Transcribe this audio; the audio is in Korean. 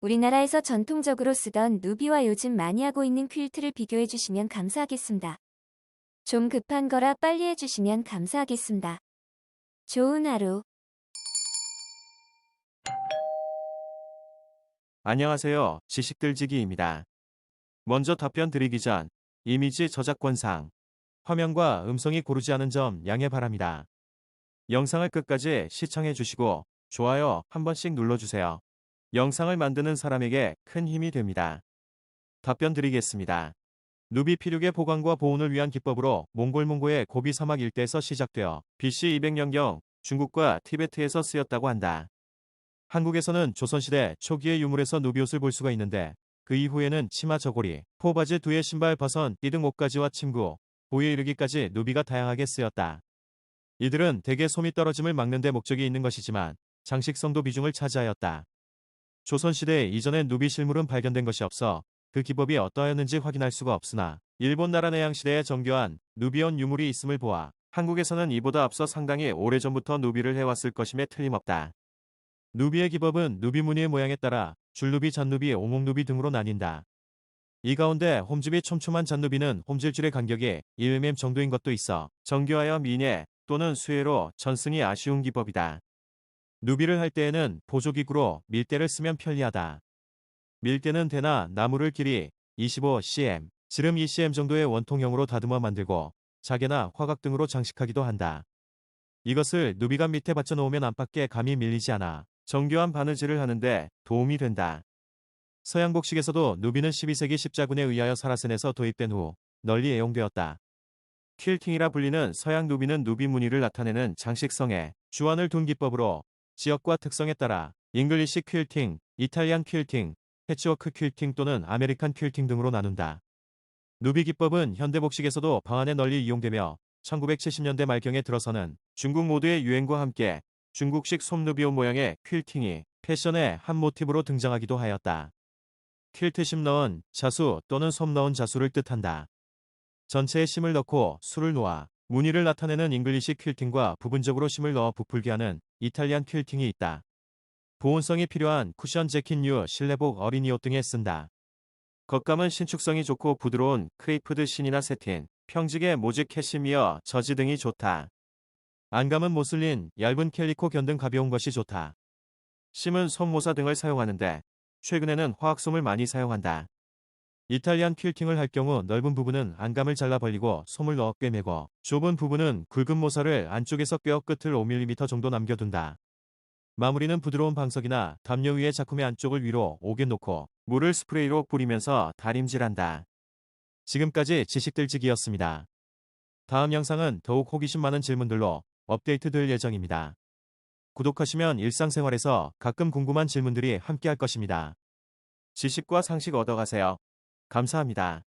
우리나라에서 전통적으로 쓰던 누비와 요즘 많이 하고 있는 퀼트를 비교해 주시면 감사하겠습니다. 좀 급한 거라 빨리 해주시면 감사하겠습니다. 좋은 하루. 안녕하세요. 지식들지기입니다. 먼저 답변 드리기 전 이미지 저작권상 화면과 음성이 고르지 않은 점 양해 바랍니다. 영상을 끝까지 시청해 주시고 좋아요 한 번씩 눌러주세요. 영상을 만드는 사람에게 큰 힘이 됩니다. 답변 드리겠습니다. 누비 피륙의 보관과 보온을 위한 기법으로 몽골몽고의 고비 사막 일대에서 시작되어 BC 200년경 중국과 티베트에서 쓰였다고 한다. 한국에서는 조선시대 초기의 유물에서 누비옷을 볼 수가 있는데 그 이후에는 치마 저고리, 포바지 두의 신발 버선, 이등 옷가지와 침구, 보에 이르기까지 누비가 다양하게 쓰였다. 이들은 대개 솜이 떨어짐을 막는 데 목적이 있는 것이지만 장식성도 비중을 차지하였다. 조선시대 이전엔 누비 실물은 발견된 것이 없어 그 기법이 어떠하였는지 확인할 수가 없으나 일본 나라 내양 시대에 정교한 누비온 유물이 있음을 보아 한국에서는 이보다 앞서 상당히 오래전부터 누비를 해왔을 것임에 틀림없다. 누비의 기법은 누비 무늬의 모양에 따라 줄누비, 잔누비, 오목누비 등으로 나뉜다. 이 가운데 홈집이 촘촘한 잔누비는 홈질줄의 간격이 1mm 정도인 것도 있어 정교하여 미내 또는 수혜로 전승이 아쉬운 기법이다. 누비를 할 때에는 보조기구로 밀대를 쓰면 편리하다. 밀대는 대나 나무를 길이 25cm, 지름 2cm 정도의 원통형으로 다듬어 만들고 자개나 화각 등으로 장식하기도 한다. 이것을 누비가 밑에 받쳐 놓으면 안팎에 감이 밀리지 않아 정교한 바느질을 하는데 도움이 된다. 서양복식에서도 누비는 12세기 십자군에 의하여 사라센에서 도입된 후 널리 애용되었다. 퀼팅이라 불리는 서양 누비는 누비 무늬를 나타내는 장식성에 주안을 둔 기법으로 지역과 특성에 따라 잉글리시 퀼팅, 이탈리안 퀼팅, 패치워크 퀼팅 또는 아메리칸 퀼팅 등으로 나눈다. 누비 기법은 현대 복식에서도 방안에 널리 이용되며 1970년대 말경에 들어서는 중국 모드의 유행과 함께 중국식 솜누비옷 모양의 퀼팅이 패션의 한 모티브로 등장하기도 하였다. 퀼트 심 넣은 자수 또는 솜 넣은 자수를 뜻한다. 전체에 심을 넣고 술을 놓아 무늬를 나타내는 잉글리시 퀼팅과 부분적으로 심을 넣어 부풀게 하는 이탈리안 퀼팅이 있다. 보온성이 필요한 쿠션 재킷류, 실내복, 어린이옷 등에 쓴다. 겉감은 신축성이 좋고 부드러운 크레이프드 신이나 세틴, 평직의 모직 캐시미어, 저지 등이 좋다. 안감은 모슬린, 얇은 캘리코 견등 가벼운 것이 좋다. 심은 솜모사 등을 사용하는데 최근에는 화학솜을 많이 사용한다. 이탈리안 퀼팅을 할 경우 넓은 부분은 안감을 잘라 벌리고 솜을 넣어 꿰매고 좁은 부분은 굵은 모사를 안쪽에서 뼈 끝을 5mm 정도 남겨둔다. 마무리는 부드러운 방석이나 담요 위에 작품의 안쪽을 위로 오게 놓고 물을 스프레이로 뿌리면서 다림질한다. 지금까지 지식들지기였습니다. 다음 영상은 더욱 호기심 많은 질문들로 업데이트 될 예정입니다. 구독하시면 일상생활에서 가끔 궁금한 질문들이 함께할 것입니다. 지식과 상식 얻어가세요. 감사합니다.